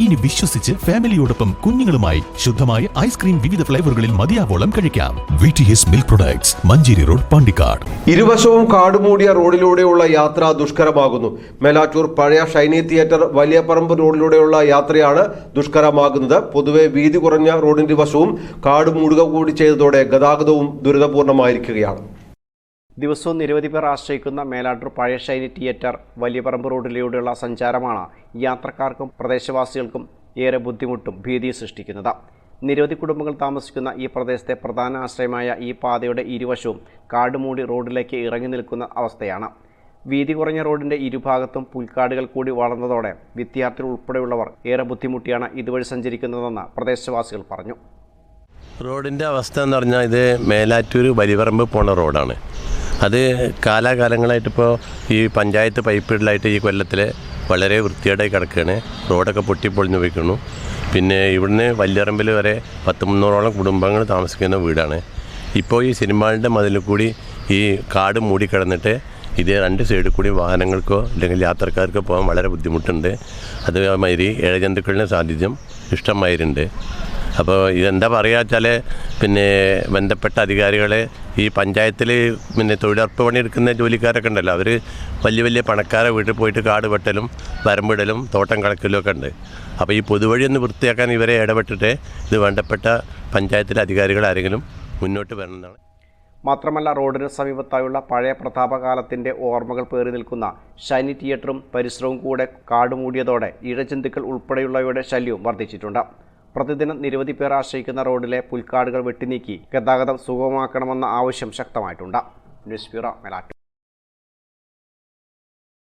ഇനി വിശ്വസിച്ച് ഫാമിലിയോടൊപ്പം കുഞ്ഞുങ്ങളുമായി ശുദ്ധമായ ഐസ്ക്രീം വിവിധ ഫ്ലേവറുകളിൽ മതിയാവോളം കഴിക്കാം. Milk products Manjeri road Pandikkad. ഇരുവശവും കാടുമൂടിയ റോഡിലൂടെയുള്ള യാത്ര ദുഷ്കരമാകുന്നു. മേലാറ്റൂർ പഴയ ഷൈനി തിയേറ്റർ വലിയ പറമ്പ് റോഡിലൂടെയുള്ള യാത്രയാണ് ദുഷ്കരമാകുന്നത്. പൊതുവെ വീതി കുറഞ്ഞ റോഡിന്റെ വശവും കാട് മൂടുക കൂടി ചെയ്തതോടെ ഗതാഗതവും ദുരിതപൂർണമായിരിക്കുകയാണ്. ദിവസവും നിരവധി പേർ ആശ്രയിക്കുന്ന മേലാട്ടൂർ പഴയ ശൈലി തിയേറ്റർ വലിയപറമ്പ് റോഡിലൂടെയുള്ള സഞ്ചാരമാണ് യാത്രക്കാർക്കും പ്രദേശവാസികൾക്കും ഏറെ ബുദ്ധിമുട്ടും ഭീതിയും സൃഷ്ടിക്കുന്നത്. നിരവധി കുടുംബങ്ങൾ താമസിക്കുന്ന ഈ പ്രദേശത്തെ പ്രധാന ആശ്രയമായ ഈ പാതയുടെ ഇരുവശവും കാടുമൂടി റോഡിലേക്ക് ഇറങ്ങി നിൽക്കുന്ന അവസ്ഥയാണ്. വീതി കുറഞ്ഞ റോഡിന്റെ ഇരുഭാഗത്തും പുൽക്കാടുകൾ കൂടി വളർന്നതോടെ വിദ്യാർത്ഥികൾ ഉൾപ്പെടെയുള്ളവർ ഏറെ ബുദ്ധിമുട്ടിയാണ് ഇതുവഴി സഞ്ചരിക്കുന്നതെന്ന് പ്രദേശവാസികൾ പറഞ്ഞു. റോഡിന്റെ അവസ്ഥ എന്ന് പറഞ്ഞാൽ ഇത് മേലാറ്റൂർ വലിയപറമ്പ് പോണ റോഡാണ്. അത് കാലാകാലങ്ങളായിട്ടിപ്പോൾ ഈ പഞ്ചായത്ത് പൈപ്പിടലായിട്ട് ഈ കൊല്ലത്തിൽ വളരെ വൃത്തികേടായി കിടക്കുകയാണ് റോഡൊക്കെ പൊട്ടിപ്പൊളിഞ്ഞു പോയിക്കുന്നു പിന്നെ ഇവിടുന്ന് വല്യറമ്പിൽ വരെ പത്ത് മുന്നൂറോളം കുടുംബങ്ങൾ താമസിക്കുന്ന വീടാണ്. ഇപ്പോൾ ഈ സിനിമാളിന്റെ മതിൽ കൂടി ഈ കാട് മൂടിക്കിടന്നിട്ട് ഇത് രണ്ട് സൈഡിൽ കൂടി വാഹനങ്ങൾക്കോ അല്ലെങ്കിൽ യാത്രക്കാർക്കോ പോകാൻ വളരെ ബുദ്ധിമുട്ടുണ്ട്. അതേമാതിരി ഇഴജന്തുക്കളുടെ സാന്നിധ്യം ഇഷ്ടമായിരുണ്ട് അപ്പോൾ ഇതെന്താ പറയുക വെച്ചാൽ പിന്നെ ബന്ധപ്പെട്ട അധികാരികളെ ഈ പഞ്ചായത്തിൽ പിന്നെ തൊഴിലുറപ്പ് പണിയെടുക്കുന്ന ജോലിക്കാരൊക്കെ ഉണ്ടല്ലോ. അവർ വലിയ വലിയ പണക്കാരെ വീട്ടിൽ പോയിട്ട് കാട് വെട്ടലും വരമ്പിടലും തോട്ടം കളക്കലും ഒക്കെ ഉണ്ട്. അപ്പോൾ ഈ പൊതുവഴി ഒന്ന് വൃത്തിയാക്കാൻ ഇവരെ ഇടപെട്ടിട്ട് ഇത് വേണ്ടപ്പെട്ട പഞ്ചായത്തിലെ അധികാരികൾ ആരെങ്കിലും മുന്നോട്ട് വരണമെന്നാണ്. മാത്രമല്ല റോഡിന് സമീപത്തായുള്ള പഴയ പ്രതാപകാലത്തിന്റെ ഓർമ്മകൾ പേറി നിൽക്കുന്ന ഷൈനി തിയേറ്ററും പരിസരവും കൂടെ കാടുമൂടിയതോടെ ഇഴജന്തുക്കൾ ഉൾപ്പെടെയുള്ളവയുടെ ശല്യവും വർദ്ധിച്ചിട്ടുണ്ട്. പ്രതിദിനം നിരവധി പേർ ആശ്രയിക്കുന്ന റോഡിലെ പുൽക്കാടുകൾ വെട്ടിനീക്കി ഗതാഗതം സുഗമമാക്കണമെന്ന ആവശ്യം ശക്തമായിട്ടുണ്ട്. News bureau Melattur.